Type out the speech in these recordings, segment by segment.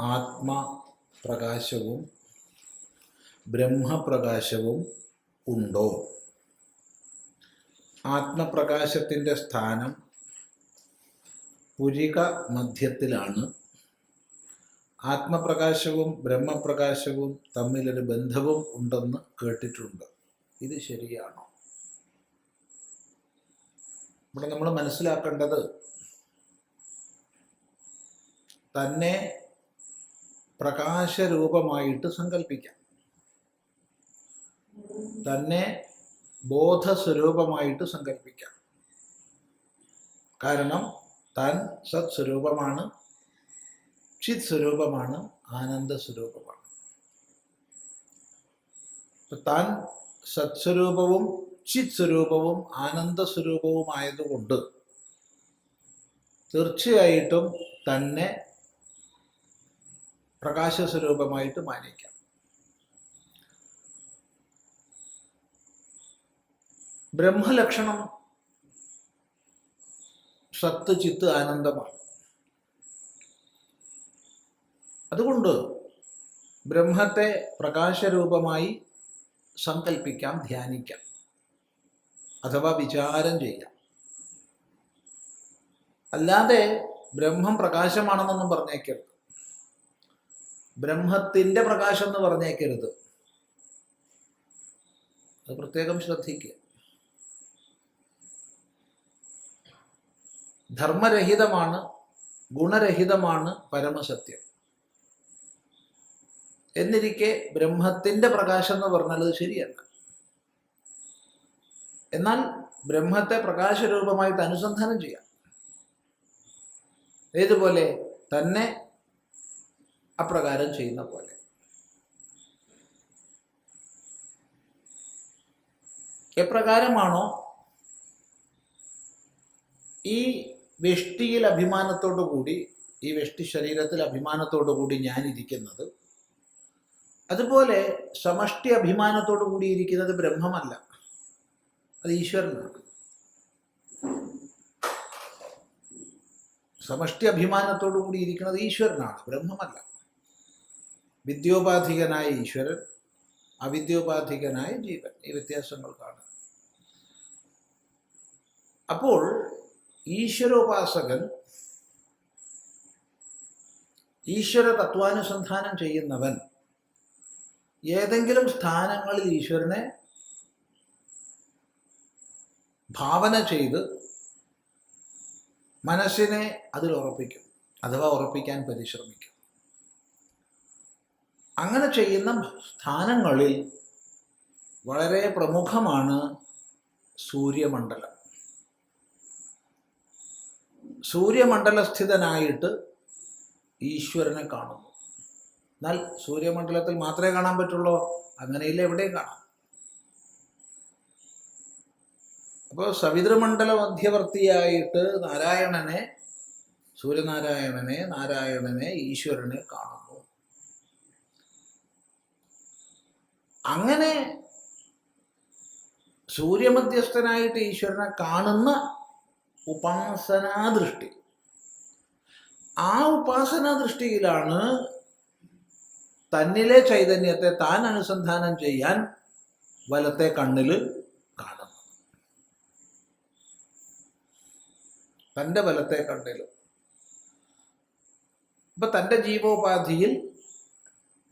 ആത്മപ്രകാശവും ബ്രഹ്മപ്രകാശവും ഉണ്ടോ? ആത്മപ്രകാശത്തിന്റെ സ്ഥാനം പുരിക മധ്യത്തിലാണ് ആത്മപ്രകാശവും ബ്രഹ്മപ്രകാശവും തമ്മിലൊരു ബന്ധവും ഉണ്ടെന്ന് കേട്ടിട്ടുണ്ട്. ഇത് ശരിയാണോ? ഇവിടെ നമ്മൾ മനസ്സിലാക്കേണ്ടത് തന്നെ പ്രകാശരൂപമായിട്ട് സങ്കല്പിക്കാം. തന്നെ ബോധസ്വരൂപമായിട്ട് സങ്കല്പിക്കാം. കാരണം താൻ സത് സ്വരൂപമാണ് ചിത് സ്വരൂപമാണ് ആനന്ദ സ്വരൂപമാണ് താൻ സത്സ്വരൂപവും ചിത് സ്വരൂപവും ആനന്ദ സ്വരൂപവുമായതുകൊണ്ട് തീർച്ചയായിട്ടും തന്നെ പ്രകാശ സ്വരൂപമായിട്ട് മാനിക്കാം. ബ്രഹ്മലക്ഷണം സത്ത് ചിത്ത് ആനന്ദമാണ്. അതുകൊണ്ട് ബ്രഹ്മത്തെ പ്രകാശരൂപമായി സങ്കല്പിക്കാം ധ്യാനിക്കാം. അഥവാ വിചാരം ചെയ്യാം അല്ലാതെ ബ്രഹ്മം പ്രകാശമാണെന്നൊന്നും പറഞ്ഞേക്കരുത്. ബ്രഹ്മത്തിന്റെ പ്രകാശം എന്ന് പറഞ്ഞേക്കരുത്. അത് പ്രത്യേകം ശ്രദ്ധിക്കുക. ധർമ്മരഹിതമാണ് ഗുണരഹിതമാണ് പരമസത്യം. എന്നിരിക്കെ ബ്രഹ്മത്തിന്റെ പ്രകാശം എന്ന് പറഞ്ഞാൽ അത് ശരിയല്ല. എന്നാൽ ബ്രഹ്മത്തെ പ്രകാശരൂപമായിട്ട് അനുസന്ധാനം ചെയ്യാം. ഏതുപോലെ? തന്നെ അപ്രകാരം ചെയ്യുന്ന പോലെ. എപ്രകാരമാണോ? ഈ വെഷ്ടിയിൽ അഭിമാനത്തോടു കൂടി ഈ വെഷ്ടി ശരീരത്തിൽ അഭിമാനത്തോടു കൂടി ഞാൻ ഇരിക്കുന്നത് അതുപോലെ സമഷ്ടി അഭിമാനത്തോടു കൂടി ഇരിക്കുന്നത് ബ്രഹ്മമല്ല. അത് ഈശ്വരനാണ്. സമഷ്ടി അഭിമാനത്തോടു കൂടി ഇരിക്കുന്നത് ഈശ്വരനാണ് ബ്രഹ്മമല്ല. വിദ്യോപാധികനായ ഈശ്വരൻ അവിദ്യോപാധികനായ ജീവൻ. ഈ വ്യത്യാസങ്ങൾ കാണും. അപ്പോൾ ഈശ്വരോപാസകൻ ഈശ്വര തത്വാനുസന്ധാനം ചെയ്യുന്നവൻ ഏതെങ്കിലും സ്ഥാനങ്ങളിൽ ഈശ്വരനെ ഭാവന ചെയ്ത് മനസ്സിനെ അതിൽ ഉറപ്പിക്കും അഥവാ ഉറപ്പിക്കാൻ പരിശ്രമിക്കും. അങ്ങനെ ചെയ്യുന്ന സ്ഥാനങ്ങളിൽ വളരെ പ്രമുഖമാണ് സൂര്യമണ്ഡലം. സൂര്യമണ്ഡലസ്ഥിതനായിട്ട് ഈശ്വരനെ കാണുന്നു. എന്നാൽ സൂര്യമണ്ഡലത്തിൽ മാത്രമേ കാണാൻ പറ്റുള്ളൂ അങ്ങനെയില്ല എവിടെയും കാണാം. അപ്പോൾ സവിതൃമണ്ഡല മധ്യവർത്തിയായിട്ട് നാരായണനെ സൂര്യനാരായണനെ നാരായണനെ ഈശ്വരനെ കാണുന്നു. അങ്ങനെ സൂര്യമധ്യസ്ഥനായിട്ട് ഈശ്വരനെ കാണുന്ന ഉപാസനാദൃഷ്ടി. ആ ഉപാസനാ ദൃഷ്ടിയിലാണ് തന്നിലെ ചൈതന്യത്തെ താൻ അനുസന്ധാനം ചെയ്യാൻ വലത്തെ കണ്ണിൽ തന്റെ ബലത്തെ കണ്ണിൽ ഇപ്പൊ തന്റെ ജീവോപാധിയിൽ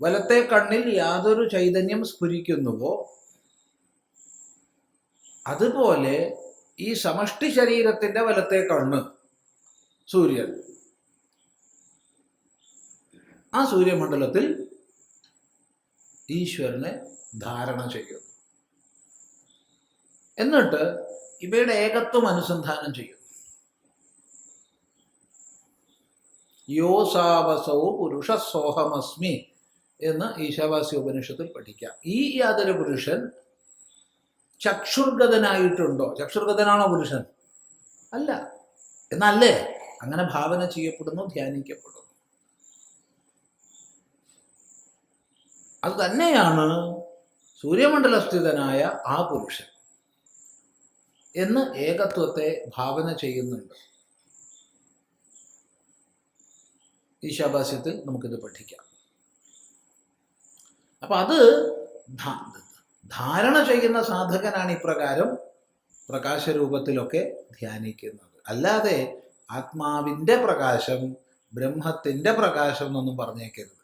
വലത്തെ കണ്ണിൽ യാതൊരു ചൈതന്യം സ്ഫുരിക്കുന്നുവോ? അതുപോലെ ഈ സമഷ്ടി ശരീരത്തിന്റെ വലത്തെ കണ്ണ് സൂര്യൻ. ആ സൂര്യമണ്ഡലത്തിൽ ഈശ്വരനെ ധാരണ ചെയ്യുന്നു. എന്നിട്ട് ഇവയുടെ ഏകത്വം അനുസന്ധാനം ചെയ്യുന്നു. യോസാവസോ പുരുഷസോഹമസ്മി എന്ന് ഈശാവാസി ഉപനിഷത്തിൽ പഠിക്കാം. ഈ യാതൊരു പുരുഷൻ ചക്ഷുർഗതനായിട്ടുണ്ടോ? ചക്ഷുർഗതനാണോ പുരുഷൻ? അല്ല. എന്നല്ലേ? അങ്ങനെ ഭാവന ചെയ്യപ്പെടുന്നു ധ്യാനിക്കപ്പെടുന്നു. അത് തന്നെയാണ് സൂര്യമണ്ഡലസ്ഥിതനായ ആ പുരുഷൻ എന്ന് ഏകത്വത്തെ ഭാവന ചെയ്യുന്നുണ്ട്. ഈശാഭാസ്യത്തിൽ നമുക്കിത് പഠിക്കാം. അപ്പൊ അത് ധാരണ ചെയ്യുന്ന സാധകനാണ് ഇപ്രകാരം പ്രകാശരൂപത്തിലൊക്കെ ധ്യാനിക്കുന്നത്. അല്ലാതെ ആത്മാവിന്റെ പ്രകാശം ബ്രഹ്മത്തിന്റെ പ്രകാശം എന്നൊന്നും പറഞ്ഞേക്കരുത്.